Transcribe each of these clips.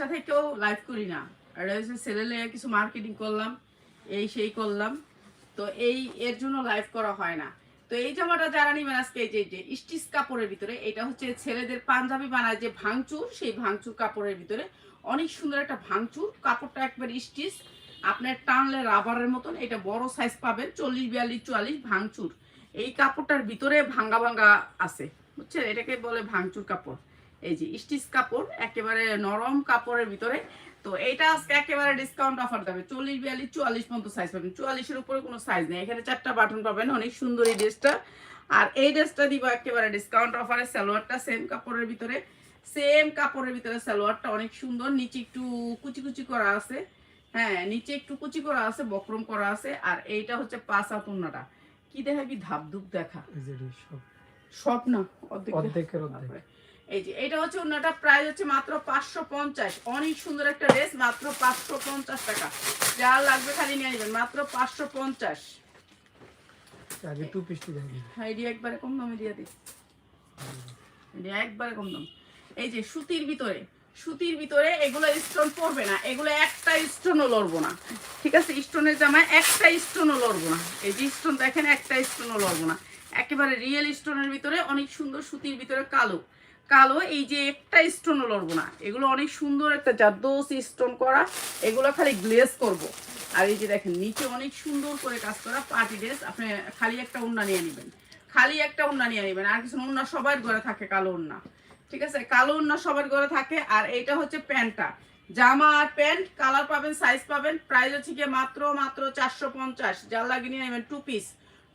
সাথে কেউ লাইভ করি না। আর হচ্ছে ছেলে লেগে কিছু মার্কেটিং করলাম, এই সেই করলাম। তো এই, এর জন্য লাইভ করা হয় না। তো এই জামাটা যারা নিবেন আজকে এই যে স্টিচ কাপড়ের ভিতরে, এটা হচ্ছে ছেলেদের পাঞ্জাবি বানায় যে ভাঙচুর, সেই ভাঙচুর কাপড়ের ভিতরে। অনেক সুন্দর একটা ভাঙচুর, কাপড়টা একবার স্টিচ আপনার টানলে রাবারের মতন, এটা বড় সাইজ পাবেন, চল্লিশ, বিয়াল্লিশ, চুয়াল্লিশ ভাঙচুর। এই কাপড়টার ভিতরে ভাঙ্গা ভাঙ্গা আছে, বুঝছেন? এটাকে বলে ভাঙচুর কাপড়। এই যে স্টিচ কাপড় একেবারে নরম কাপড়ের ভিতরে। তো এইটা আজকে একেবারে ডিসকাউন্ট অফার দেবে। চল্লিশ বিয়াল্লিশ চুয়াল্লিশ পর্যন্ত সাইজ পাবেন। চুয়াল্লিশের উপরে কোনো সাইজ নেই। এখানে চারটা বাটন পাবেন। অনেক সুন্দর এই ড্রেসটা আর এই ড্রেসটা দিব একেবারে ডিসকাউন্ট অফারে সালোয়ারটা সেম কাপড়ের ভিতরে। সেম কাপড়ের ভিতরে সালোয়ারটা অনেক সুন্দর। নিচে একটু কুচি কুচি করা আছে। হ্যাঁ নিচে একটু কুচি করা আছে বক্রম করা আছে। আর এইটা হচ্ছে পাঁচ আতুন্নাটা কি দেখাবি? ধাপ ধুপ দেখা সব। না অর্ধেক অর্ধেকের অর্ধেক। এই যে এটা হচ্ছে অন্যটা প্রাইস হচ্ছে মাত্র পাঁচশো পঞ্চাশ। অনেক সুন্দর একটা ড্রেস মাত্র পাঁচশো পঞ্চাশ টাকা। যা লাগবে খালি নিয়ে নেবেন মাত্র পাঁচশো পঞ্চাশ। আগে টু পিসটি হ্যাঁ এটি একবারে কম দামে দিয়ে দিই। এটি একবারে কম দাম। এই যে সুতির ভিতরে সুতির ভিতরে এগুলো স্টোন পড়বে না এগুলো একটা স্টোনও লড়বো না। ঠিক আছে স্টোনের জামায় একটা স্টোনও লড়বো না। এই যে স্টোন দেখেন একটা স্টোনও লড়বো না। একেবারে রিয়েল স্টোনের ভিতরে অনেক সুন্দর সুতির ভিতরে কালো। কালো, এই যে একটা স্টোনও লড়বো না। এগুলো অনেক সুন্দর একটা জাদোস স্টোন করা। এগুলো খালি গ্লেজ করব। আর এই যে দেখেন, নিচে অনেক সুন্দর করে কাজ করা পার্টি ড্রেস আপনি খালি একটা উন্না নিয়ে নেবেন। খালি একটা উন্না নিয়ে নেবেন। আর কিছু উন্না সবার ঘরে থাকে কালো উন্না ঠিক আছে? কালো উন্না সবার ঘরে থাকে। আর এইটা হচ্ছে প্যান্টটা। জামা আর প্যান্ট কালার পাবেন সাইজ পাবেন। প্রাইস হচ্ছে গিয়ে মাত্র মাত্র চারশো পঞ্চাশ। যার লাগিয়ে নিয়ে নেবেন টু পিস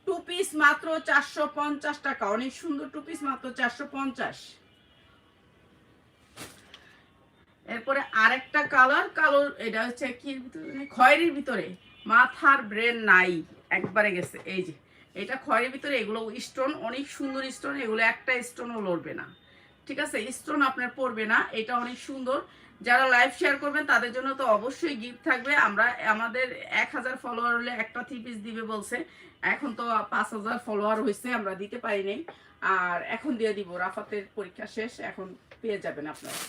টু পিস মাত্র চারশো পঞ্চাশ টাকা। অনেক সুন্দর টু পিস মাত্র চারশো পঞ্চাশ। এরপরে আরেকটা কালার, কালো, এটা হচ্ছে কি খয়েরির ভিতরে। মাথার ব্রেন নাই, একবারে গেছে। এই যে, এটা খয়েরির ভিতরে, এগুলো স্টোন অনেক সুন্দর স্টোন এগুলো একটা স্টোনও লড়বে না। ঠিক আছে? স্টোন আপনার পড়বে না, এটা অনেক সুন্দর। যারা লাইভ শেয়ার করবেন, তাদের জন্য তো অবশ্যই গিফট থাকবে। আমরা, আমাদের এক হাজার ফলোয়ার হলে একটা থ্রি পিস দিবে বলছে। এখন তো পাঁচ হাজার ফলোয়ার হয়েছে, আমরা দিতে পারিনি আর এখন দিয়ে দিব, রাফাতের পরীক্ষা শেষ, এখন পেয়ে যাবেন আপনারা।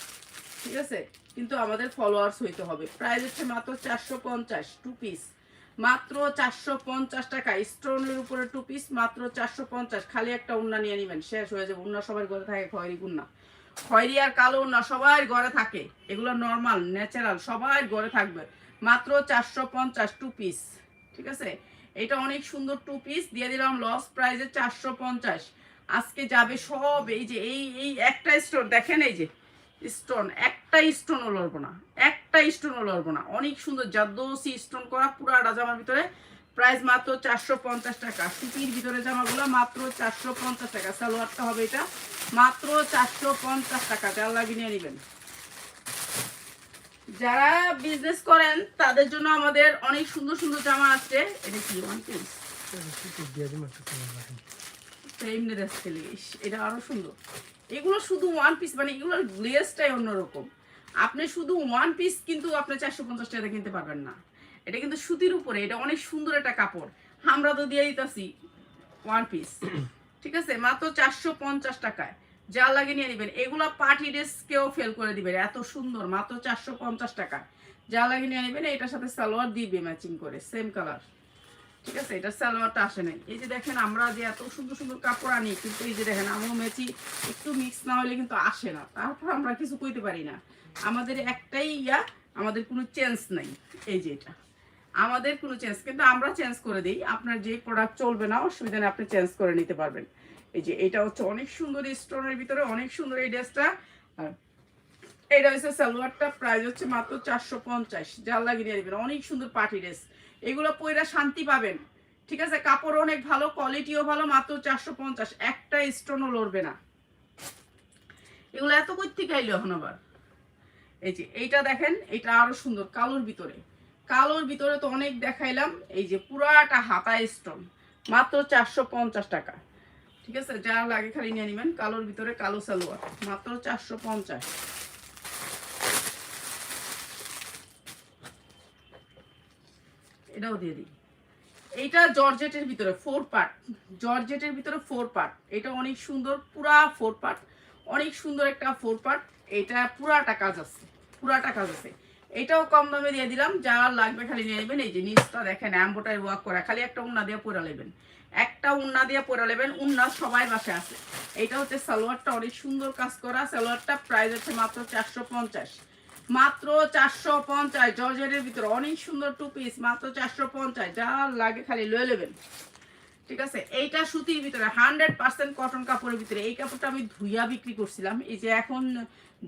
ঠিক আছে? কিন্তু আমাদের ফলোয়ার্স হইতে হবে। প্রাইস হচ্ছে মাত্র চারশো পঞ্চাশ টু পিস মাত্র চারশো পঞ্চাশ টাকা। স্টোনের উপরে টু পিস মাত্র চারশো পঞ্চাশ। খালি একটা উন্না নিয়ে নেবেন, শেষ হয়ে যাবে। উন্না সবার ঘরে থাকে, খয়েরি উন্না খয়েরি আর কালো উন্না সবার ঘরে থাকে। এগুলো নর্মাল ন্যাচারাল সবার ঘরে থাকবে। মাত্র চারশো পঞ্চাশ টু পিস ঠিক আছে? এটা অনেক সুন্দর টু পিস দিয়ে দিলাম লস প্রাইজে চারশো পঞ্চাশ। আজকে যাবে সব এই যে, এই এই একটা স্টোর দেখেন এই যে স্টোন একটা স্টোনও লড়বো না একটা স্টোনও লড়বো না। অনেক সুন্দর জাদোসি স্টোন করা পুরাটা জামার ভিতরে প্রাইস মাত্র চারশো পঞ্চাশ টাকা। সুতির ভিতরে জামাগুলো মাত্র চারশো পঞ্চাশ টাকা। সালোয়ারটা হবে এটা মাত্র চারশো পঞ্চাশ টাকা। যার লাগিয়ে নিয়ে নেবেন। যারা বিজনেস করেন তাদের জন্য আমাদের অনেক সুন্দর সুন্দর জামা আছে। এটা কি ওয়ান পিস এটা আরও সুন্দর। এগুলো শুধু ওয়ান পিস মানে এগুলোর গ্লেসটাই অন্যরকম। আপনি শুধু ওয়ান পিস কিন্তু আপনি চারশো পঞ্চাশ টাকা কিনতে পারবেন না। এটা কিন্তু সুতির উপরে, এটা অনেক সুন্দর একটা কাপড়। আমরা তো দিয়ে দিতেছি ওয়ান পিস ঠিক আছে? মাত্র চারশো পঞ্চাশ টাকায়। যা লাগে নিয়ে নেবেন। এগুলো পার্টি ড্রেস কেউ ফেল করে দিবেন। এত সুন্দর, মাত্র চারশো পঞ্চাশ টাকা যা লাগে নিয়ে নেবেন, এটার সাথে সালোয়ার দিবে ম্যাচিং করে সেম কালার ঠিক আছে? এটা সালোয়ারটা আসে নাই। এই যে দেখেন আমরা যে এত সুন্দর সুন্দর কাপড় আনি, কিন্তু এই যে দেখেন আমও মেচি, একটু মিক্স না হলে কিন্তু আসে না। তারপর আমরা কিছু কইতে পারি না। আমাদের একটাই ইয়া, আমাদের কোনো চেঞ্জ নাই। এই যে এটা। আমাদের কোনো চেঞ্জ কিন্তু আমরা চেঞ্জ করে দিই। আপনার যে প্রোডাক্ট চলবে না, অসুবিধা নেই, আপনি চেঞ্জ করে নিতে পারবেন। এই যে এটা হচ্ছে অনেক সুন্দর স্টোনের ভিতরে, অনেক সুন্দর এই ড্রেসটা। এটা হচ্ছে সালোয়ারটা প্রাইস হচ্ছে মাত্র চারশো পঞ্চাশ। যার লাগিয়ে নিয়ে নেবেন অনেক সুন্দর পার্টি ড্রেস। এগুলো পয়রা শান্তি পাবেন। ঠিক আছে? কাপড় অনেক ভালো কোয়ালিটিও ভালো, মাত্র চারশো পঞ্চাশ। একটা স্টোনও লড়বে না। এগুলো এত থেকে আইলো এখন আবার? এই যে, এইটা দেখেন এটা আরও সুন্দর, কালোর ভিতরে। কালোর ভিতরে তো অনেক দেখাইলাম, এই যে পুরাটা হাতা স্টোন মাত্র চারশো পঞ্চাশ টাকা। ঠিক আছে? যা লাগে খালি নিয়ে নেবেন, কালোর ভিতরে কালো সালোয়ার, মাত্র চারশো পঞ্চাশ। এটাও দিয়ে দিই। এইটা জর্জেটের ভিতরে ফোর পার্ট জর্জেটের ভিতরে ফোর পার্ট এটা অনেক সুন্দর, পুরা ফোর পার্ট অনেক সুন্দর একটা ফোর পার্ট এটা পুরাটা কাজ আছে, পুরাটা কাজ আছে। এটাও কম দামে দিয়ে দিলাম, যা লাগবে খালি নিয়ে নেবেন। এই যে নিচটা দেখেন অ্যাম্বোটারি ওয়ার্ক করা। খালি একটা উন্না দিয়ে পরে নেবেন। একটা উন্না দিয়ে পরে নেবেন, উন্না সবাই বাসে আছে। এটা হচ্ছে সালোয়ারটা অনেক সুন্দর কাজ করা। সালোয়ারটা প্রাইস হচ্ছে মাত্র চারশো পঞ্চাশ। মাত্র চারশো পঞ্চাশ, জর্জেটের ভিতরে অনেক সুন্দর টু পিস মাত্র চারশো পঞ্চাশ, যা লাগে খালি লয়ে নেবেন। ঠিক আছে? এইটা সুতির ভিতরে, হান্ড্রেড পার্সেন্ট কটন কাপড়ের ভিতরে। এই কাপড়টা আমি ধুইয়া বিক্রি করছিলাম। এই যে এখন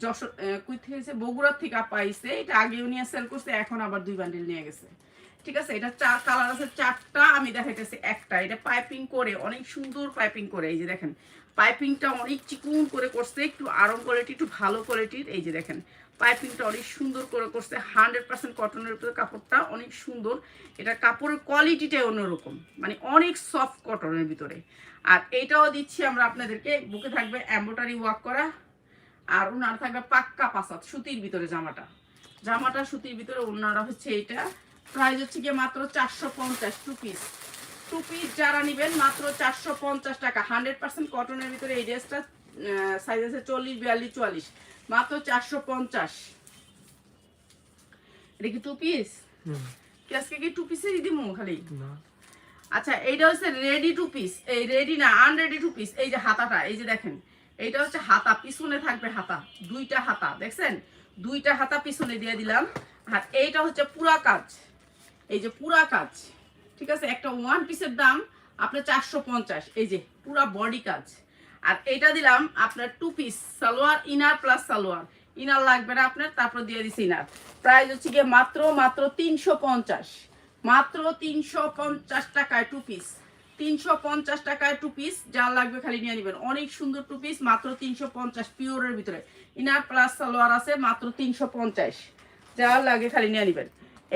যশোর কই থেকে? বগুড়ার থেকে পাইছে এটা আগেও নিয়ে সেল করছে, এখন আবার দুই বান্ডিল নিয়ে গেছে। ঠিক আছে? এটা চার কালার আছে, চারটা আমি দেখাইতেছি একটা। এটা পাইপিং করে, অনেক সুন্দর পাইপিং করে। এই যে দেখেন পাইপিংটা অনেক চিকুন করে করছে, একটু আরাম কোয়ালিটি একটু ভালো কোয়ালিটির এই যে দেখেন পাইপিংটা অনেক সুন্দর করে করছে হান্ড্রেড পার্সেন্ট কটনের উপরে কাপড়টা অনেক সুন্দর। এটা কাপড়ের কোয়ালিটিটাই অন্যরকম মানে অনেক সফট কটনের ভিতরে। আর এইটাও দিচ্ছি আমরা আপনাদেরকে, বুকে থাকবে এম্বোটারি ওয়ার্ক করা, আর ওনার থাকবে পাক্কা পাসাত, সুতির ভিতরে জামাটা। জামাটা সুতির ভিতরে, ওনারা হচ্ছে এইটা। প্রাইস হচ্ছে গিয়ে মাত্র চারশো পঞ্চাশ টু পিস টু পিস যারা নেবেন, মাত্র চারশো পঞ্চাশ টাকা। হান্ড্রেড পার্সেন্ট কটনের ভিতরে এই ড্রেসটা সাইজ আছে চল্লিশ, বিয়াল্লিশ, চুয়াল্লিশ। মাত্র চারশো পঞ্চাশ। এটা কি টু পিস আজকে কি টু পিসেরই দিব খালি? আচ্ছা এইটা হচ্ছে রেডি টু পিস এই রেডি না আনরেডি টু পিস এই যে হাতাটা এই যে দেখেন এইটা হচ্ছে হাতা। পিছনে থাকবে হাতা দুইটা হাতা দেখছেন? দুইটা হাতা পিছনে দিয়ে দিলাম। আর এইটা হচ্ছে পুরা কাজ। এই যে পুরা কাজ ঠিক আছে? একটা ওয়ান পিসের দাম আপনার চারশো পঞ্চাশ। এই যে পুরা বডি কাজ। আর এইটা দিলাম আপনার two piece salwar, inner plus salwar. Inner লাগবে না আপনার, তারপর দিয়ে দিছি ইনার। প্রাইস হচ্ছে গিয়ে মাত্র মাত্র তিনশো পঞ্চাশ। মাত্র তিনশো পঞ্চাশ টাকায় টু পিস তিনশো পঞ্চাশ টাকায় টু পিস যা লাগবে খালি নিয়ে নেবেন। অনেক সুন্দর টু পিস মাত্র তিনশো পঞ্চাশ পিওরের ভিতরে। ইনার প্লাস সালোয়ার আছে, মাত্র তিনশো পঞ্চাশ। যা লাগে খালি নিয়ে নেবেন।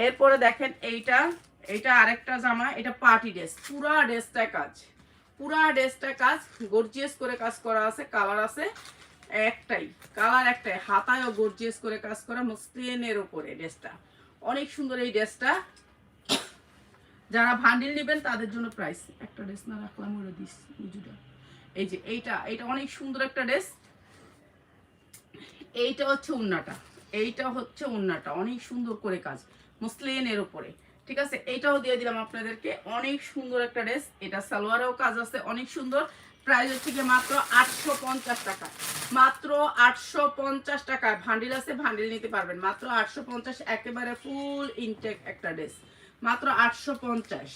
এরপরে দেখেন এইটা এইটা আরেকটা জামা, এটা পার্টি ড্রেস পুরা ড্রেসটা কাজ। পুরা ড্রেসটা কাজ গর্জিয়াস করে কাজ করা আছে কালার আছে একটাই। কালার একটাই, হাতায়ও গর্জিয়াস করে কাজ করা মসলিনের ওপরে ড্রেসটা। অনেক সুন্দর এই ড্রেসটা। যারা ভান্ডিল নেবেন, তাদের জন্য প্রাইস একটা ড্রেস না রাখলাম, ওরা দিস বুঝুটা এই যে এইটা এইটা অনেক সুন্দর একটা ড্রেস। এইটা হচ্ছে উন্নাটা এইটা হচ্ছে উন্নাটা অনেক সুন্দর করে কাজ মুসলিনের উপরে। ঠিক আছে? এইটাও দিয়ে দিলাম আপনাদেরকে। অনেক সুন্দর একটা ড্রেস। এটা সালোয়ারেও কাজ আছে অনেক সুন্দর। প্রাইস হচ্ছে মাত্র আটশো পঞ্চাশ টাকা। মাত্র আটশো পঞ্চাশ টাকায় ভান্ডিল আছে ভান্ডিল নিতে পারবেন। মাত্র আটশো পঞ্চাশ একেবারে ফুল ইনটেক একটা ড্রেস। মাত্র আটশো পঞ্চাশ।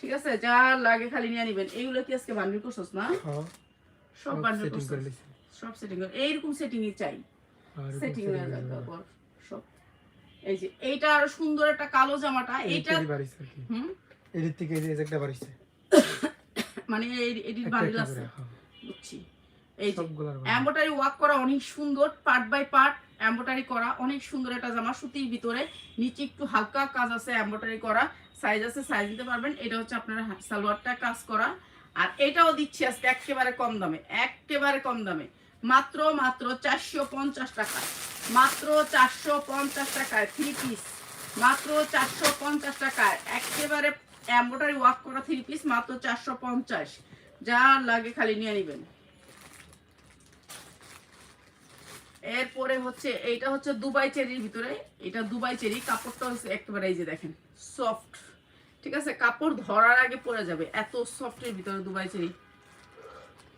ঠিক আছে? যা লাগে খালি নিয়ে নিবেন। এইগুলো কি আজকে বান্ডিল করছস না? হ্যাঁ। সব বান্ডিল করে করছস। সব সেটিং এইরকম সেটিংই চাই। সেটিং setting করে দেবো। সব এই যে এইটা আরও সুন্দর একটা কালো জামাটা এইটা হুম? এদিক থেকে এই যে একটা বাড়িছে। মানে এই- একটা আছে। হ্যাঁ। বুঝছি। এই যে সবগুলার ওয়ার্ক করা অনেক সুন্দর পার্ট বাই পার্ট এম্বোটারি করা অনেক সুন্দর একটা জামা সুতির ভিতরে। নিচে একটু হালকা কাজ আছে এম্বোটারি করা। সাইজ আছে সাইজ দিতে পারবেন। এটা হচ্ছে আপনার সালোয়ারটা কাজ করা। আর এটাও দিচ্ছি আজকে একেবারে কম দামে একেবারে কম দামে। মাত্র মাত্র চারশো পঞ্চাশ টাকা। মাত্র চারশো পঞ্চাশ টাকায় থ্রি পিস মাত্র চারশো পঞ্চাশ টাকায় একেবারে এম্বোটারি ওয়ার্ক করা থ্রি পিস মাত্র চারশো পঞ্চাশ। যা লাগে খালি নিয়ে নেবেন। এরপরে হচ্ছে, এইটা হচ্ছে দুবাই চেরির ভিতরে। এটা দুবাই চেরি, কাপড়টা হচ্ছে একেবারে এই যে দেখেন সফট ঠিক আছে? কাপড় ধরার আগে পরে যাবে, এত সফটের ভিতরে দুবাই চেরি।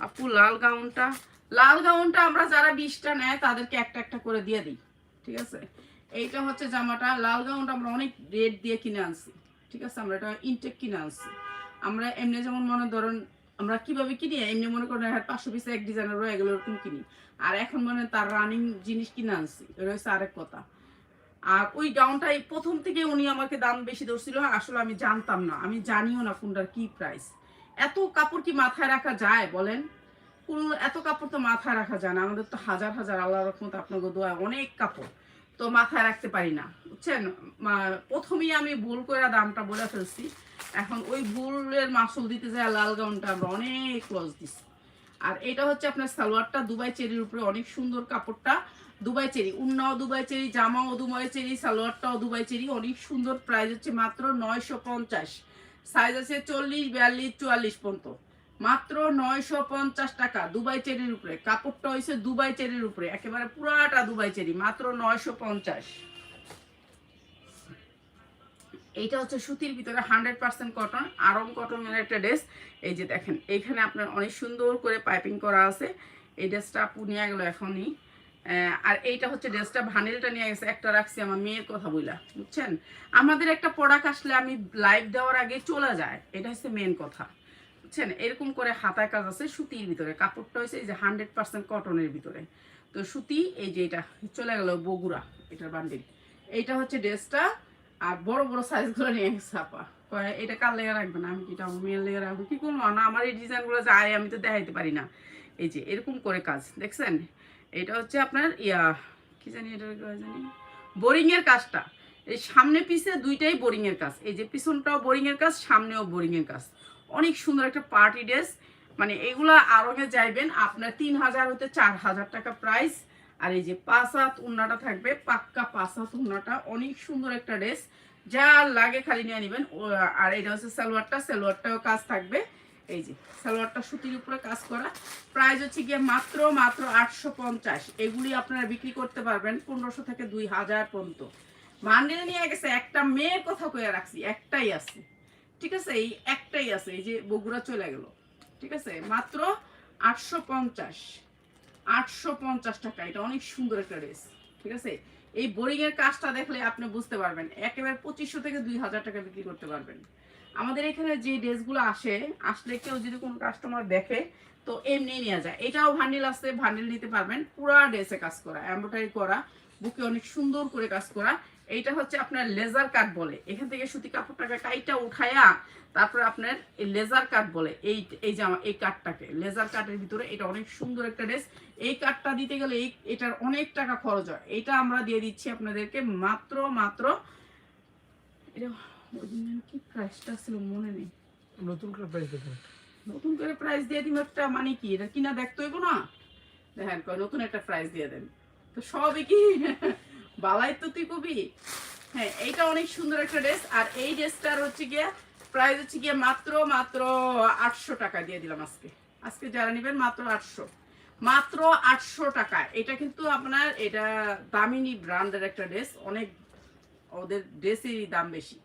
আপু, লাল গাউনটা লাল গাউনটা আমরা যারা বিশটা নেয়, তাদেরকে একটা একটা করে দিয়ে দিই, ঠিক আছে? এইটা হচ্ছে জামাটা। লাল গাউনটা আমরা অনেক রেট দিয়ে কিনে আনছি, ঠিক আছে? আমরা এটা ইনটেক কিনে আনছি। আমরা এমনি যেমন মনে ধরুন, আমরা কীভাবে কিনি, এমনি মনে করেন পাঁচশো পিসে এক ডিজাইনের রয়ে গেলো এরকম কিনি। আর এখন মানে তার রানিং জিনিস কিনে আনছি হচ্ছে আরেক কথা। আর ওই গাউনটাই প্রথম থেকে উনি আমাকে দাম বেশি ধরছিল, আসলে আমি জানতাম না। আমি জানিও না কোনটার কি প্রাইস এত কাপড় কি মাথায় রাখা যায়, বলেন? কোন, এত কাপড় তো মাথায় রাখা যায় না। আমাদের তো হাজার হাজার আল্লাহ রকমত আপনাকে দোয়া, অনেক কাপড়। তো মাথায় রাখতে পারি না, বুঝছেন? প্রথমেই আমি ভুল করে দামটা বলে ফেলছি। এখন ওই ভুলের মাসুল দিতে যায় লাল গাউনটা, আমরা অনেক লস দিছি। আর এটা হচ্ছে আপনার সালোয়ারটা, দুবাই চেরির উপরে অনেক সুন্দর কাপড়টা। দুবাই চেরি, উন্নাও দুবাই চেরি, জামাও দুবাই চেরি, সালোয়ারটাও দুবাই চেরি, অনেক সুন্দর প্রাইস হচ্ছে মাত্র নয়শো পঞ্চাশ। সাইজ আছে চল্লিশ, বিয়াল্লিশ, চুয়াল্লিশ পর্যন্ত। মাত্র নয়শো পঞ্চাশ টাকা দুবাই চেরির উপরে। কাপড়টা হয়েছে দুবাই চেরির উপরে। একেবারে পুরাটা দুবাই চেরি, মাত্র নয়শো পঞ্চাশ। এইটা হচ্ছে সুতির ভিতরে হান্ড্রেড পার্সেন্ট কটন আরম কটনের একটা ড্রেস। এই যে দেখেন, এইখানে আপনার অনেক সুন্দর করে পাইপিং করা আছে। এই ড্রেসটা আপু নিয়ে গেলো এখনই। আর এইটা হচ্ছে ড্রেসটা ভানিলটা নিয়ে গেছে। একটা রাখছি আমার মেয়ের কথা বইলা, বুঝছেন? আমাদের একটা প্রোডাক্ট আসলে আমি লাইভ দেওয়ার আগে চলে যায়। এটা হচ্ছে মেন কথা। বুঝছেন? এরকম করে হাতায় কাজ আছে সুতির ভিতরে। কাপড়টা হচ্ছে এই যে হান্ড্রেড পার্সেন্ট কটনের ভিতরে। তো সুতি, এই যে এটা চলে গেল বগুড়া, এটার বান্ডিল এইটা হচ্ছে ড্রেসটা, আর বড় বড় সাইজগুলো নিয়ে গেছে আপা। এটা কার লেগে রাখবে না আমি কি এটা মেয়ের লেগে রাখব? কি করব? না, আমার এই ডিজাইনগুলো যায়, আমি তো দেখাইতে পারি না। এই যে এরকম করে কাজ, দেখছেন? এটা হচ্ছে আপনার ইয়া, কি জানি এটা জানি? বোরিং এর কাজটা। এই সামনে পিছে দুইটাই বোরিং এর কাজ। এই যে পিছনটাও বোরিং এর কাজ, সামনেও বোরিং এর কাজ। অনেক সুন্দর একটা পার্টি ড্রেস। মানে এগুলা আরঙে যাইবেন, আপনার তিন হাজার হতে চার হাজার টাকা প্রাইস আর এই যে পাঁচ হাত উন্নাটা থাকবে, পাক্কা পাঁচ হাত উন্নাটা, অনেক সুন্দর একটা ড্রেস। যা লাগে খালি নিয়ে নেবেন। আর এটা হচ্ছে সালোয়ারটা, সালোয়ারটাও কাজ থাকবে। এই যে সালোয়ারটা সুতির উপরে কাজ করা। প্রাইস হচ্ছে গিয়ে মাত্র মাত্র আটশো পঞ্চাশ। এগুলি আপনারা বিক্রি করতে পারবেন পনেরোশো থেকে দুই হাজার পর্যন্ত। মান্ডিলে নিয়ে গেছে, একটা মেয়ের কথা কয়ে রাখছি, একটাই আছে। ঠিক আছে? এই একটাই আছে, এই যে বগুড়া চলে গেল। ঠিক আছে? মাত্র আটশো পঞ্চাশ। আটশো পঞ্চাশ টাকা, এটা অনেক সুন্দর একটা ড্রেস। ঠিক আছে? এই বোরিং এর কাজটা দেখলে আপনি বুঝতে পারবেন, একেবারে পঁচিশশো থেকে দুই হাজার টাকা বিক্রি করতে পারবেন। আমাদের এখানে যে ড্রেসগুলো আসে, আসলে কেউ যদি কোনো কাস্টমার দেখে, তো এমনি নিয়ে যায়। এটাও ভান্ডিল আছে ভান্ডিল নিতে পারবেন। পুরা ড্রেসে কাজ করা এমব্রয়ডারি করা, বুকে অনেক সুন্দর করে কাজ করা। এইটা হচ্ছে আপনার লেজার কাট বলে। এখান থেকে সুতি কাপড়টাকে কাইটা উঠায়া তারপরে আপনার এই লেজার কাট বলে। এই এই জামা এই কাটটাকে লেজার কাটের ভিতরে এটা অনেক সুন্দর একটা ড্রেস এই কাটটা দিতে গেলে এই এটার অনেক টাকা খরচ হয়। এটা আমরা দিয়ে দিচ্ছি আপনাদেরকে মাত্র মাত্র এটা কি প্রাইসটা ছিল মনে নেই। নতুন করে প্রাইস নতুন করে প্রাইস দিয়ে দিব একটা মানে কি? এটা কিনা দেখতে হইব না? দেখেন কয় নতুন একটা প্রাইস দিয়ে দেন। তো সবই কি? বালাই তো তুই কবি। হ্যাঁ এইটা অনেক সুন্দর একটা ড্রেস। আর এই ড্রেসটার হচ্ছে গিয়ে প্রাইস হচ্ছে গিয়ে মাত্র মাত্র আটশো টাকা দিয়ে দিলাম আজকে। আজকে যারা নেবেন মাত্র আটশো। মাত্র আটশো টাকা। এটা কিন্তু আপনার, এটা দামিনী ব্র্যান্ডের একটা ড্রেস। অনেক ওদের ড্রেসেরই দাম বেশি।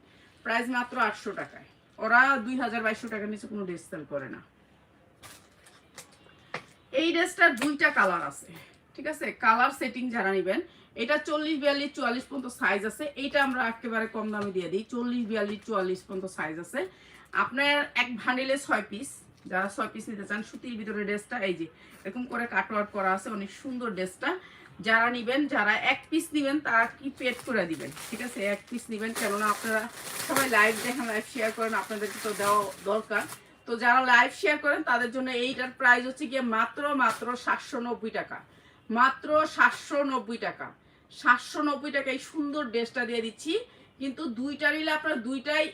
প্রাইস মাত্র আটশো টাকায়। ওরা দুই হাজার বাইশশো টাকার নিচে কোনো ড্রেস সেল করে না। এই ড্রেসটার দুইটা কালার আছে। ঠিক আছে? কালার সেটিং যারা নেবেন এটা চল্লিশ বিয়াল্লিশ চুয়াল্লিশ পর্যন্ত সাইজ আছে। এইটা আমরা একেবারে কম দামে দিয়ে দিই। চল্লিশ বিয়াল্লিশ চুয়াল্লিশ পর্যন্ত সাইজ আছে। আপনার এক ভান্ডিলে ছয় পিস যারা ছয় পিস নিতে চান, সুতির ভিতরে ড্রেসটা এই যে, এরকম করে কাটওয়ার্ক করা আছে, অনেক সুন্দর ড্রেসটা যারা নিবেন, যারা এক পিস নিবেন, তারা কি পেড করে দিবেন। ঠিক আছে, এক পিস নিবেন। কেননা আপনারা সবাই লাইভ দেখেন লাইভ শেয়ার করেন, আপনাদেরকে তো দেওয়া দরকার। তো যারা লাইভ শেয়ার করেন, তাদের জন্য এইটার প্রাইস হচ্ছে গিয়ে মাত্র মাত্র সাতশো নব্বই টাকা। মাত্র সাতশো নব্বই টাকা। সাতশো নব্বই টাকা এই সুন্দর ড্রেসটা দিয়ে দিচ্ছি। কিন্তু দুইটা নিলে আপনার দুইটাই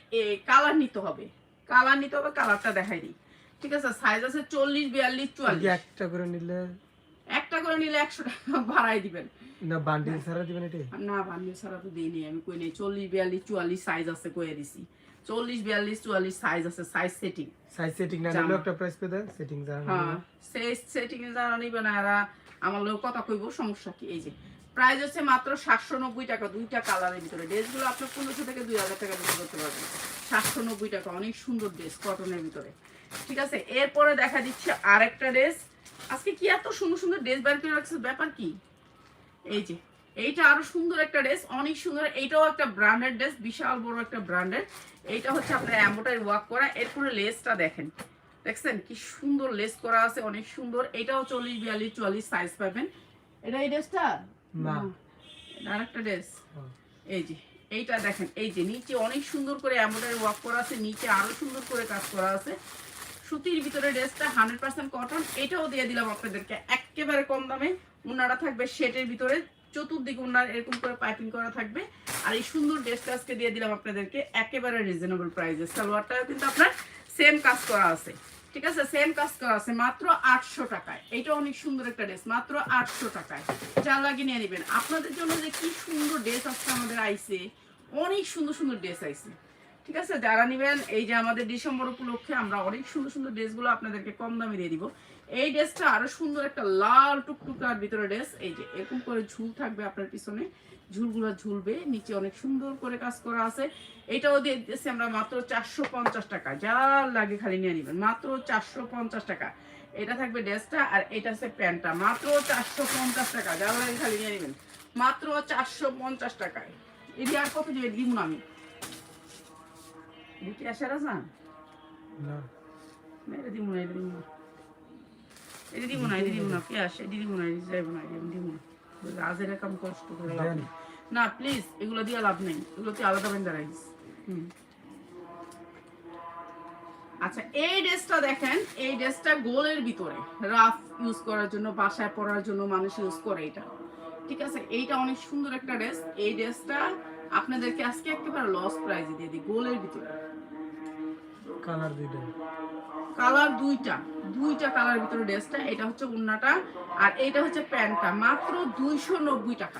কালার নিতে হবে। কালার নিতে হবে কালারটা দেখাই দিই। ঠিক আছে সাইজ আছে চল্লিশ বিয়াল্লিশ চুয়াল্লিশ। একটা করে নিলে একটা করে নিলে একশো টাকা ভাড়াই দিবেন। না বান্ডিল ছাড়া দিবেন এটাই না বান্ডিল ছাড়া তো দিইনি আমি কই নেই চল্লিশ বিয়াল্লিশ চুয়াল্লিশ সাইজ আছে কয়ে দিছি। চল্লিশ বিয়াল্লিশ চুয়াল্লিশ সাইজ আছে সাইজ সেটিং সাইজ সেটিং না জামা। একটা প্রাইস পেতে সেটিং যা হ্যাঁ সেই সেটিং এ যারা নিবে না এরা আমার লোক কথা কইব, সমস্যা কি? এই যে প্রাইস হচ্ছে মাত্র সাতশো নব্বই টাকা দুইটা কালারের ভিতরে। ড্রেসগুলো আপনার পনেরোশো থেকে দুই হাজার টাকা বিক্রি করতে পারবেন। সাতশো নব্বই টাকা, অনেক সুন্দর ড্রেস কটনের ভিতরে। ঠিক আছে? এরপরে দেখা দিচ্ছে আরেকটা ড্রেস আজকে কি এত সুন্দর সুন্দর ড্রেস বের করে রাখছে? ব্যাপার কি? এই যে, এইটা আরও সুন্দর একটা ড্রেস অনেক সুন্দর। এইটাও একটা ব্র্যান্ডেড ড্রেস বিশাল বড় একটা ব্র্যান্ডেড এইটা হচ্ছে আপনার অ্যাম্বোটারি ওয়ার্ক করা। এরপরে লেসটা দেখেন। দেখছেন কি সুন্দর লেস করা আছে অনেক সুন্দর। এটাও চল্লিশ বিয়াল্লিশ চুয়াল্লিশ সাইজ পাবেন। এটা এই ড্রেসটা না। আরেকটা ড্রেস। এই যে এইটা দেখেন এই যে নিচে অনেক সুন্দর করে এমব্রয়ডারি ওয়ার্ক করা আছে নিচে আরও সুন্দর করে কাজ করা আছে। সুতির ভিতরে ড্রেসটা হান্ড্রেড পার্সেন্ট কটন এটাও দিয়ে দিলাম আপনাদেরকে একেবারে কম দামে। উন্নাটা থাকবে শেটের ভিতরে। চতুর্দিকে উনার এরকম করে পাইপিং করা থাকবে। আর এই সুন্দর ড্রেসটা আজকে দিয়ে দিলাম আপনাদেরকে একেবারে রিজনেবল প্রাইসে সালোয়ারটাও কিন্তু আপনার সেম কাজ করা আছে। ঠিক আছে? সেম কাজ করা আছে, মাত্র আটশো টাকায়। এটা অনেক সুন্দর একটা ড্রেস মাত্র আটশো টাকায়। যা লাগে নিয়ে নেবেন। আপনাদের জন্য যে কি সুন্দর ড্রেস আজকে আমাদের আইসে অনেক সুন্দর সুন্দর ড্রেস আইসে ঠিক আছে? যারা নেবেন, এই যে আমাদের ডিসেম্বর উপলক্ষে আমরা অনেক সুন্দর সুন্দর ড্রেসগুলো আপনাদেরকে কম দামে দিয়ে দিব। এই ড্রেসটা আরও সুন্দর একটা লাল টুকটুকার ভিতরে ড্রেস। এই যে এরকম করে ঝুল থাকবে আপনার পিছনে। ঝুলগুলো ঝুলবে নিচে অনেক সুন্দর করে কাজ করা আছে। এটাও দিয়ে দিতেছি আমরা মাত্র চারশো পঞ্চাশ টাকা। যা লাগে খালি নিয়ে নেবেন মাত্র চারশো পঞ্চাশ টাকা। এটা থাকবে ড্রেসটা আর এটা হচ্ছে প্যান্টটা। মাত্র চারশো পঞ্চাশ টাকা যা লাগে খালি নিয়ে নেবেন। মাত্র চারশো পঞ্চাশ টাকায়। এটি আর কত দিয়ে দিব না আমি। এটি আসার আছে? না। দিব না এটা দিব না এটা দিব না এটা দিব না কে এটা দিব না এটা যাইব না এটা দিব না। আজের কাম কষ্ট করে লাভ নেই। না প্লিজ এগুলো দিয়ে লাভ নেই। এগুলোতে আলাদা বেন্দা রাইস হুম। আচ্ছা এই ড্রেসটা দেখেন এই ড্রেসটা গোলের ভিতরে। রাফ ইউজ করার জন্য বাসায় পরার জন্য মানুষ ইউজ করে এটা। ঠিক আছে? এইটা অনেক সুন্দর একটা ড্রেস এই ড্রেসটা আপনাদেরকে আজকে একেবারে লস প্রাইজে দিয়ে দিই গোলের ভিতরে। কালার দুইটা? কালার দুইটা। দুইটা কালার ভিতরে ড্রেসটা, এটা হচ্ছে উন্নাটা আর এটা হচ্ছে প্যান্টটা। মাত্র দুইশো নব্বই টাকা।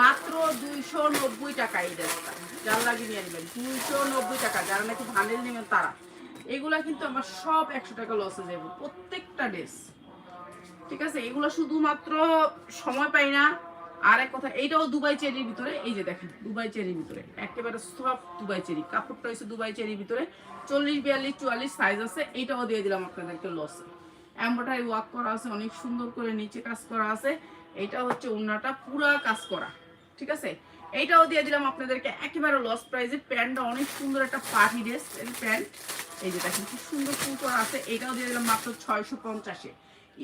মাত্র দুইশো নব্বই টাকা এই ড্রেসটা। যার লাগিয়ে নিয়ে নেবেন। দুইশো নব্বই টাকা। যারা নাকি ভান্ডেল নেবেন তারা। এগুলা কিন্তু আমার সব একশো টাকা লসে যাবে প্রত্যেকটা ড্রেস। ঠিক আছে? এগুলো শুধুমাত্র সময় পাই না। আর এক কথা, এইটাও দুবাই চেরির ভিতরে, এই যে দেখেন, দুবাই চেরির ভিতরে, একেবারে সব দুবাই চেরি। কাপড়টা হচ্ছে দুবাই চেরির ভিতরে, চল্লিশ, বিয়াল্লিশ, চুয়াল্লিশ সাইজ আছে, এইটাও দিয়ে দিলাম আপনাদেরকে লসে এম্ব্রয়ডারি ওয়ার্ক করা আছে, অনেক সুন্দর করে নিচে কাজ করা আছে, এইটা হচ্ছে উন্নাটা পুরা কাজ করা, ঠিক আছে? এইটাও দিয়ে দিলাম আপনাদেরকে, একেবারে লস প্রাইজে প্যান্টটা অনেক সুন্দর একটা পার্টি ড্রেস প্যান্ট, এই যে দেখেন খুব সুন্দর সুন্দর আছে, এইটাও দিয়ে দিলাম মাত্র ছয়শো পঞ্চাশে।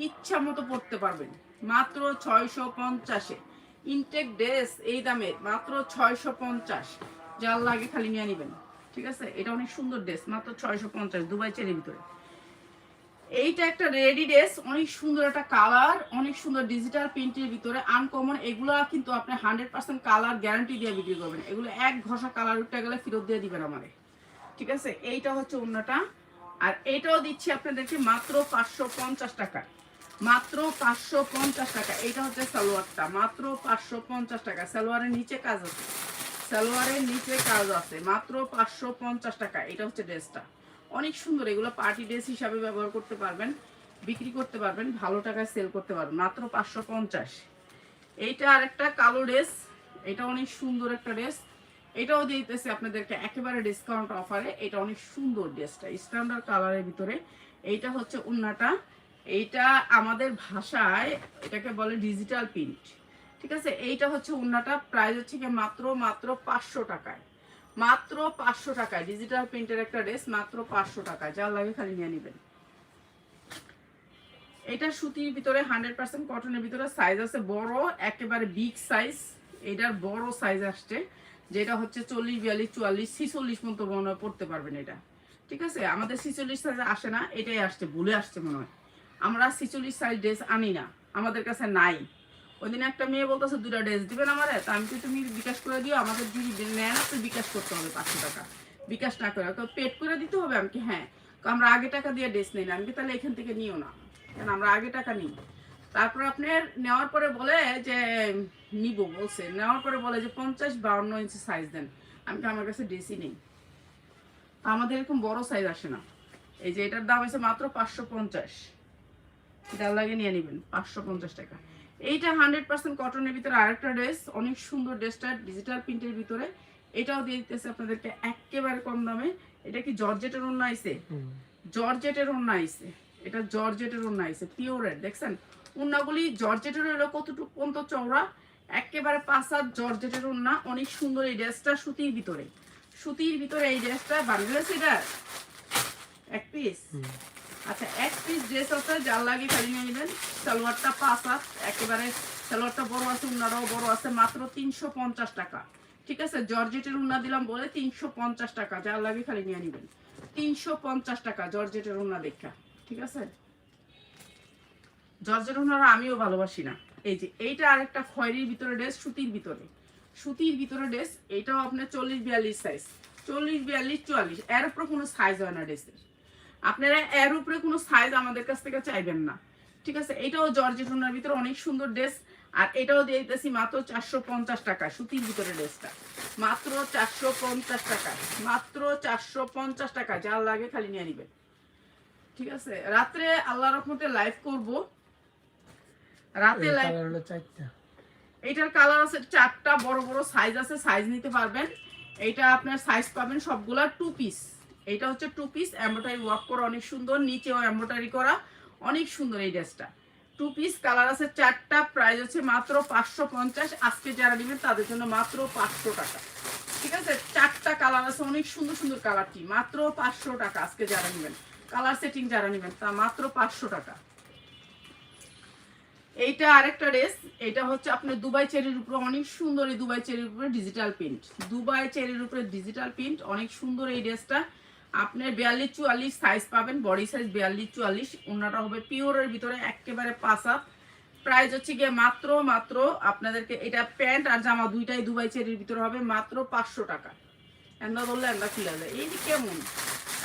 ইচ্ছা মতো পড়তে পারবেন, মাত্র ছয়শো পঞ্চাশে। ইনটেক ড্রেস এই দামে মাত্র ছয়শো পঞ্চাশ। যার লাগে খালি নিয়ে নেবেন। ঠিক আছে? এটা অনেক সুন্দর ড্রেস মাত্র ছয়শো পঞ্চাশ দুবাই চেরির ভিতরে। এইটা একটা রেডি ড্রেস অনেক সুন্দর একটা কালার অনেক সুন্দর ডিজিটাল প্রিন্টের ভিতরে আনকমন এগুলো কিন্তু আপনি হান্ড্রেড পার্সেন্ট কালার গ্যারান্টি দিয়ে বিক্রি করবেন। এগুলো এক ঘষা কালার উঠতে গেলে ফেরত দিয়ে দিবেন আমারে। ঠিক আছে? এইটা হচ্ছে অন্যটা। আর এইটাও দিচ্ছি আপনাদেরকে মাত্র পাঁচশো পঞ্চাশ টাকা মাত্র পাঁচশো পঞ্চাশ টাকা। এইটা হচ্ছে সালোয়ারটা। মাত্র পাঁচশো পঞ্চাশ টাকা। সালোয়ারের নিচে কাজ আছে। সালোয়ারের নিচে কাজ আছে। মাত্র পাঁচশো পঞ্চাশ টাকা। এটা হচ্ছে ড্রেসটা। অনেক সুন্দর। এগুলো পার্টি ড্রেস হিসাবে ব্যবহার করতে পারবেন, বিক্রি করতে পারবেন, ভালো টাকায় সেল করতে পারবেন। মাত্র পাঁচশো পঞ্চাশ। এইটা আর একটা কালো ড্রেস। এটা অনেক সুন্দর একটা ড্রেস। এটাও দিতেছে আপনাদেরকে একেবারে ডিসকাউন্ট অফারে এটা অনেক সুন্দর ড্রেসটা। স্ট্যান্ডার্ড কালারের ভিতরে। এইটা হচ্ছে উন্নাটা। এইটা আমাদের ভাষায় এটাকে বলে ডিজিটাল প্রিন্ট ঠিক আছে? এইটা হচ্ছে উন্নাটা প্রাইস হচ্ছে কি মাত্র মাত্র পাঁচশো টাকায়। মাত্র পাঁচশো টাকায় ডিজিটাল প্রিন্টের একটা ড্রেস মাত্র পাঁচশো টাকায়। যা লাগে খালি নিয়ে নেবেন। এটা সুতির ভিতরে হান্ড্রেড পার্সেন্ট কটনের ভিতরে সাইজ আছে বড়, একেবারে বিগ সাইজ এটার বড় সাইজ আসছে, যেটা হচ্ছে চল্লিশ, বিয়াল্লিশ, চুয়াল্লিশ, ছিচল্লিশ মতো মনে পড়তে পারবেন এটা। ঠিক আছে? আমাদের ছিচল্লিশ সাইজ আসে না, এটাই আসছে, ভুলে আসছে মনে হয়। আমরা ছিচল্লিশ সাইজ ড্রেস আনি না, আমাদের কাছে নাই। ওই দিন একটা মেয়ে বলতেছে দুটা ড্রেস দিবেন আমার? তা আমি তুমি বিকাশ করে দিও, আমাদের যদি নেন তো বিকাশ করতে হবে পাঁচশো টাকা। বিকাশ না করে, তো পেড করে দিতে হবে? আমি হ্যাঁ। তো আমরা আগে টাকা দিয়ে ড্রেস নিই না আমি তাহলে এখান থেকে নিও না। কেন, আমরা আগে টাকা নিই। তারপর আপনার নেওয়ার পরে বলে যে, নিব, বলছে। নেওয়ার পরে বলে যে, পঞ্চাশ বাউন্ন ইঞ্চি সাইজ দেন। আমি তো আমার কাছে ড্রেসই নেই। আমাদের এরকম বড় সাইজ আসে না। এই যে এটার দাম হয়েছে মাত্র পাঁচশো পঞ্চাশ। এটা লাগে নিয়ে নেবেন পাঁচশো পঞ্চাশ টাকা। এইটা হান্ড্রেড পার্সেন্ট কটনের ভিতরে আরেকটা ড্রেস অনেক সুন্দর ড্রেসটা ডিজিটাল প্রিন্টের ভিতরে। এটাও দিয়ে দিতেছে আপনাদেরকে একেবারে কম দামে। এটা কি জর্জেটের অন্য আইসে। জর্জেটের অন্য আইসে এটা জর্জেটের অন্য আইসে পিওরের দেখছেন? উন্নাগুলি জর্জেটের হলো কতটুকু পর্যন্ত চওড়া। একেবারে পাঁচার জর্জেটের উন্না অনেক সুন্দর এই ড্রেসটা সুতির ভিতরে। সুতির ভিতরে এই ড্রেসটা বান্ডেল আছে এটা এক পিস। আচ্ছা এক পিস ড্রেস আছে, যার লাগে খালি নিয়ে নেবেন। সালোয়ারটা পাঁচ হাত, একেবারে সালোয়ারটা বড় আছে, উন্নাটাও বড় আছে, মাত্র তিনশো পঞ্চাশ টাকা। ঠিক আছে, জর্জেটের উন্না দিলাম বলে তিনশো পঞ্চাশ টাকা, যার লাগে খালি নিয়ে নেবেন। তিনশো পঞ্চাশ টাকা জর্জেটের উন্না দেখা, ঠিক আছে? জর্জেট উন্নারা আমিও ভালোবাসি না। এই যে, এইটা আরেকটা খয়েরির ভিতরে ড্রেস সুতির ভিতরে। সুতির ভিতরে ড্রেস এইটাও আপনার চল্লিশ বিয়াল্লিশ সাইজ চল্লিশ বিয়াল্লিশ চুয়াল্লিশ, এর উপরে কোনো সাইজ হয় না ড্রেসের আপনারা এর উপরে কোনো সাইজ আমাদের কাছ থেকে চাইবেন না। ঠিক আছে? এটাও জর্জেট উন্নার ভিতরে অনেক সুন্দর ড্রেস আর এটাও দিয়ে দিতেছি মাত্র চারশো পঞ্চাশ টাকা সুতির ভিতরে ড্রেসটা মাত্র চারশো পঞ্চাশ টাকা মাত্র চারশো পঞ্চাশ টাকা যার লাগে খালি নিয়ে নিবে ঠিক আছে? রাত্রে আল্লাহ রহমতে লাইভ করব। রাতে লাইভ এইটার কালার আছে চারটা বড় বড় সাইজ আছে সাইজ নিতে পারবেন। এইটা আপনার সাইজ পাবেন সবগুলা টু পিস এইটা হচ্ছে টু পিস এমব্রয়ডারি ওয়ার্ক করা অনেক সুন্দর, নিচেও এমব্রয়ডারি করা অনেক সুন্দর এই ড্রেসটা টু পিস কালার আছে চারটা প্রাইস হচ্ছে মাত্র পাঁচশো পঞ্চাশ, আজকে যারা নেবেন তাদের জন্য মাত্র পাঁচশো টাকা। ঠিক আছে? চারটা কালার আছে, অনেক সুন্দর সুন্দর কালারটি মাত্র পাঁচশো টাকা আজকে যারা নেবেন। কালার সেটিং যারা নেবেন, তা মাত্র পাঁচশো টাকা। এইটা আরেকটা ড্রেস এটা হচ্ছে আপনার দুবাই চেরির উপরে, অনেক সুন্দর এই দুবাই চেরির উপরে ডিজিটাল প্রিন্ট দুবাই চেরির উপরে ডিজিটাল প্রিন্ট অনেক সুন্দর এই ড্রেসটা আপনার বিয়াল্লিশ চুয়াল্লিশ সাইজ পাবেন বডি সাইজ বিয়াল্লিশ চুয়াল্লিশ। ওনাটা হবে পিওরের ভিতরে একেবারে পাঁচ আপ প্রাইস হচ্ছে গিয়ে মাত্র মাত্র আপনাদেরকে এটা প্যান্ট আর জামা দুইটাই দুবাই চেরির ভিতরে হবে, মাত্র পাঁচশো টাকা। এন্দা বললে এন্দা খুলে যায় এই কেমন?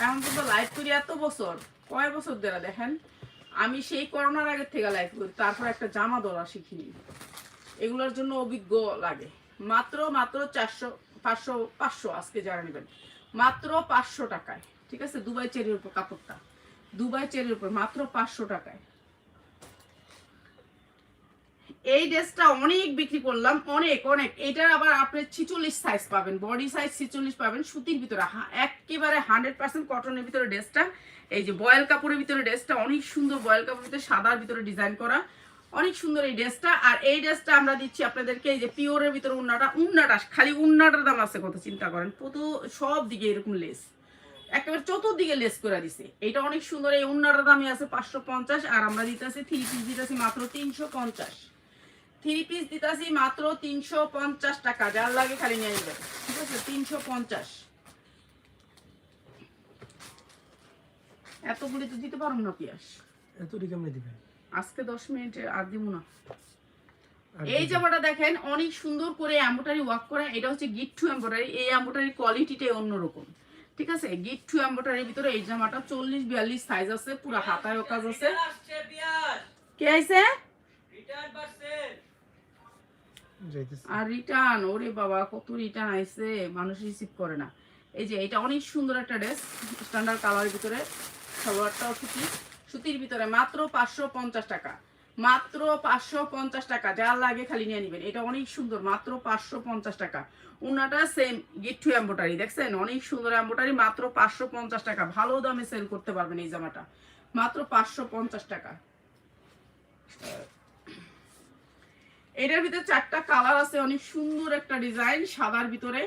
এখন কিন্তু লাইভ করি এত বছর, কয় বছর ধরে দেখেন? আমি সেই করোনার আগের থেকে লাইভ করি, তারপর একটা জামা ধরা শিখিনি। এগুলোর জন্য অভিজ্ঞ লাগে। মাত্র মাত্র চারশো, পাঁচশো পাঁচশো আজকে যারা নেবেন। মাত্র পাঁচশো টাকায়, ঠিক আছে? দুবাই চেরির উপর কাপড়টা। দুবাই চেরির উপর মাত্র পাঁচশো টাকায়। এই ড্রেসটা অনেক বিক্রি করলাম, অনেক অনেক। এটার আবার আপনি ছিচল্লিশ সাইজ পাবেন বডি সাইজ ছিচল্লিশ পাবেন, সুতির ভিতরে। একেবারে হান্ড্রেড পার্সেন্ট কটনের ভিতরে ড্রেসটা। এই যে বয়েল কাপড়ের ভিতরে ড্রেসটা, অনেক সুন্দর বয়েল কাপড়ের ভিতরে সাদার ভিতরে ডিজাইন করা। অনেক সুন্দর এই ড্রেসটা। আর এই ড্রেসটা আমরা দিচ্ছি আপনাদেরকে, এই যে পিওরের ভিতরে উন্নাটা উন্নাটা খালি উন্নাটার দাম আছে কত, চিন্তা করেন। কত সব দিকে এরকম লেস। একেবারে চতুর্দিকে লেস করে দিছে। এটা অনেক সুন্দর, এই উন্নাটার দামই আছে পাঁচশো পঞ্চাশ, আর আমরা দিতেছি থ্রি পিস দিতেছি মাত্র তিনশো পঞ্চাশ। থ্রি পিস দিতেছি মাত্র তিনশো পঞ্চাশ টাকা, যার লাগে খালি নিয়ে নেবেন ঠিক আছে? তিনশো পঞ্চাশ। এতগুলি তো দিতে পারব না পিয়াস। এতটি কেমনে দিবেন? আজকে দশ মিনিটে আর দিব না। এই জামাটা দেখেন অনেক সুন্দর করে এম্বোটারি ওয়ার্ক করা এটা হচ্ছে গিট টু এম্বোটারি এই এম্বোটারি কোয়ালিটিটাই অন্যরকম। ঠিক আছে? গিট টু এম্বোটারির ভিতরে এই জামাটা চল্লিশ বিয়াল্লিশ সাইজ আছে পুরো হাতায়ও কাজ আছে। কে আইছে? আর রিটার্ন ওরে বাবা কত রিটার্ন আইছে মানুষ রিসিভ করে না। এই যে এটা অনেক সুন্দর একটা ড্রেস স্ট্যান্ডার্ড কালারের ভিতরে সালোয়ারটাও সুতি সুতির ভিতরে মাত্র পাঁচশো পঞ্চাশ টাকা। মাত্র পাঁচশো পঞ্চাশ টাকা যার লাগে খালি নিয়ে নেবেন। এটা অনেক সুন্দর, মাত্র পাঁচশো পঞ্চাশ টাকা। উনাটা সেম গিট্টু এম্বোটারি দেখছেন? অনেক সুন্দর এম্বোটারি মাত্র পাঁচশো পঞ্চাশ টাকা। ভালো দামে সেল করতে পারবেন এই জামাটা। মাত্র পাঁচশো পঞ্চাশ টাকা। এটার ভিতরে চারটা কালার আছে, অনেক সুন্দর একটা ডিজাইন সাদার ভিতরে।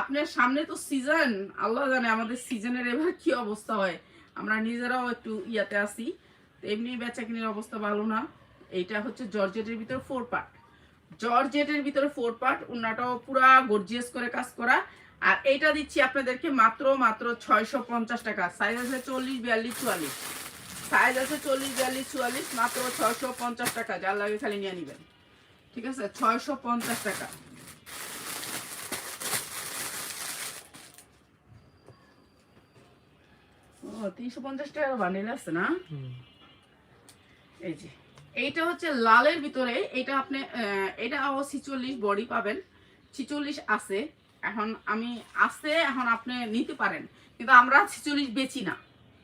আপনার সামনে তো সিজন আল্লাহ জানে আমাদের সিজনের এবার কি অবস্থা হয়। আমরা নিজেরাও একটু ইয়াতে আসি এমনি বেচা কিনের অবস্থা ভালো না। এইটা হচ্ছে জর্জেটের ভিতরে ফোর পার্ট জর্জেটের ভিতরে ফোর পার্ট উন্নাটাও পুরা গর্জিয়াস করে কাজ করা। আর এইটা দিচ্ছি আপনাদেরকে মাত্র মাত্র ছয়শো পঞ্চাশ টাকা। সাইজ আছে চল্লিশ, বিয়াল্লিশ, চুয়াল্লিশ। সাইজ আছে চল্লিশ, বিয়াল্লিশ, চুয়াল্লিশ, মাত্র ছয়শো পঞ্চাশ টাকা। যার লাগে খালি নিয়ে নেবেন। ঠিক আছে? ছয়শো পঞ্চাশ টাকা। তিনশো পঞ্চাশ টাকা বান্ডিল আছে না? হুম। এই যে এইটা হচ্ছে লালের ভিতরে এটা আপনি এটা ছিচল্লিশ বডি পাবেন। ছিচল্লিশ আছে এখন আমি আছে এখন আপনি নিতে পারেন। কিন্তু আমরা ছিচল্লিশ বেচি না।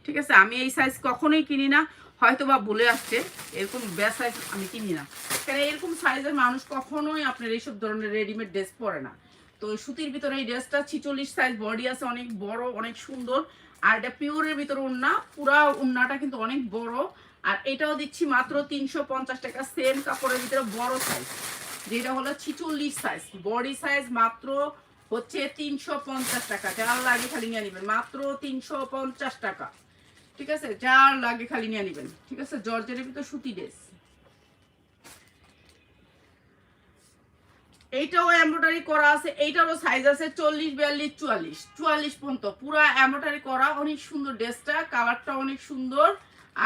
ঠিক আছে? আমি এই সাইজ কখনোই কিনি না হয়তো বা বলে আসছে এরকম ব্যাস সাইজ আমি কিনি না। কেন এরকম সাইজের মানুষ কখনোই আপনার এইসব ধরনের রেডিমেড ড্রেস পরে না। তো সুতির ভিতরে এই ড্রেসটা ছিচল্লিশ সাইজ বডি আছে অনেক বড় অনেক সুন্দর। আর এটা পিওরের ভিতরে উন্না, পুরা উন্নাটা কিন্তু অনেক বড়। আর এটাও দিচ্ছি মাত্র তিনশো পঞ্চাশ টাকা সেম কাপড়ের ভিতরে বড় সাইজ যেটা হলো ছিচল্লিশ সাইজ বডি সাইজ মাত্র হচ্ছে তিনশো পঞ্চাশ টাকা। যার লাগে খালি নিয়ে নেবেন, মাত্র তিনশো পঞ্চাশ টাকা। ঠিক আছে? যার লাগে খালি নিয়ে নেবেন। ঠিক আছে? জর্জের ভিতরে সুতি ড্রেস এইটাও এমব্রয়ডারি করা আছে, এইটারও সাইজ আছে চল্লিশ, বিয়াল্লিশ, চুয়াল্লিশ। চুয়াল্লিশ পর্যন্ত। পুরা এমব্রয়ডারি করা, অনেক সুন্দর ড্রেসটা কালারটা অনেক সুন্দর।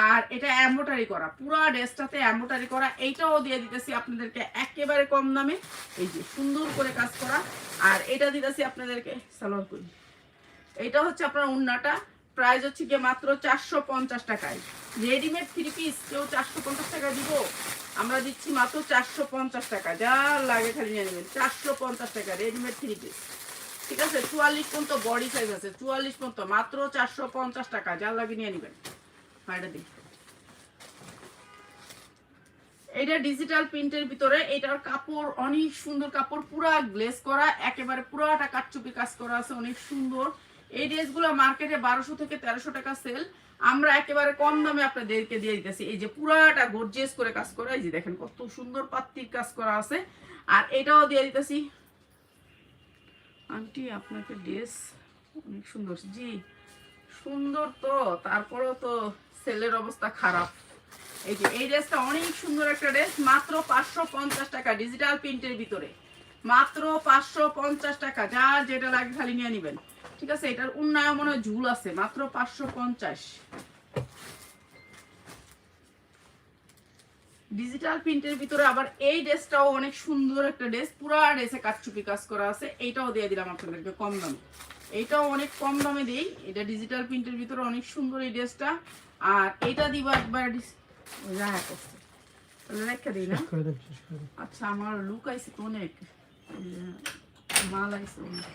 আর এটা এমব্রয়ডারি করা, পুরা ড্রেসটাতে এমব্রয়ডারি করা। এইটাও দিয়ে দিতেছি আপনাদেরকে একেবারে কম দামে। এই যে সুন্দর করে কাজ করা। আর এটা দিতেছি আপনাদেরকে সালোয়ার করি এটা হচ্ছে আপনার উন্নাটা। প্রাইস হচ্ছে গিয়ে মাত্র চারশো পঞ্চাশ টাকায়। রেডিমেড থ্রি পিস কেউ চারশো পঞ্চাশ টাকা দিব? আমরা দিচ্ছি মাত্র চারশো পঞ্চাশ টাকা। যা লাগে খালি নিয়ে নেবেন। চারশো পঞ্চাশ টাকা রেডিমেড থ্রি পিস ঠিক আছে? চুয়াল্লিশ পর্যন্ত বডি সাইজ আছে। চুয়াল্লিশ পর্যন্ত, মাত্র চারশো পঞ্চাশ টাকা। যা লাগে নিয়ে নেবেন। এটা দিই এটা ডিজিটাল প্রিন্টের ভিতরে, এটার কাপড় অনেক সুন্দর কাপড়, পুরা গ্লেস করা, একেবারে পুরাটা কাটচুপি কাজ করা আছে, অনেক সুন্দর। এই ড্রেসগুলো মার্কেটে বারোশো থেকে তেরোশো টাকা সেল আমরা একেবারে কম দামে আপনাদেরকে দিয়ে দিতেছি। এই যে পুরাটা গর্জিয়াস করে কাজ করা, এই যে দেখেন কত সুন্দর পাত্তির কাজ করা আছে। আর এটাও দিয়ে দিতেছি। আন্টি, আপনাকে ড্রেস অনেক সুন্দর। জি, সুন্দর তো, তারপরেও তো সেলের অবস্থা খারাপ। এই যে, এই ড্রেসটা অনেক সুন্দর একটা ড্রেস মাত্র পাঁচশো পঞ্চাশ টাকা ডিজিটাল প্রিন্টের ভিতরে। মাত্র পাঁচশো পঞ্চাশ টাকা, যার যেটা লাগে খালি নিয়ে নেবেন। ঠিক আছে এটার উন্নয়ন মনে হয় ঝুল আছে মাত্র পাঁচশো পঞ্চাশ। ডিজিটাল প্রিন্টের ভিতরে আবার এই ড্রেসটাও অনেক সুন্দর একটা ড্রেস পুরা ড্রেসে কাটচুপি কাজ করা আছে এইটাও দিয়ে দিলাম আপনাদেরকে কম দামে। এইটাও অনেক কম দামে দেই এটা ডিজিটাল প্রিন্টের ভিতরে অনেক সুন্দর এই ড্রেসটা আর এটা দিব একবার করছে। তাহলে রেখে দিই না? দেন আচ্ছা আমার লুক আইছে তো অনেক মাল আইছে অনেক মালগুলো আইছে তো অনেক।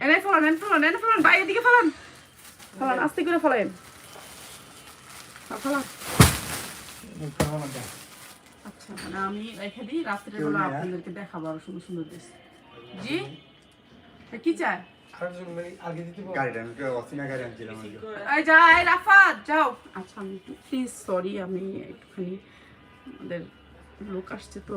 এনে ফেলান এনে ফেলান এনে ফেলান বাইরের দিকে ফেলান। ফেলান আস্তে করে ফেলান। ফেলান আচ্ছা মানে আমি রেখে দিই রাত্রে বেলা আপনাদেরকে দেখাবো আরও সুন্দর সুন্দর ড্রেস জি? কি চায় মানে যাও। আচ্ছা আমি একটু প্লিজ সরি আমি একটুখানি আমাদের লোক আসছে তো।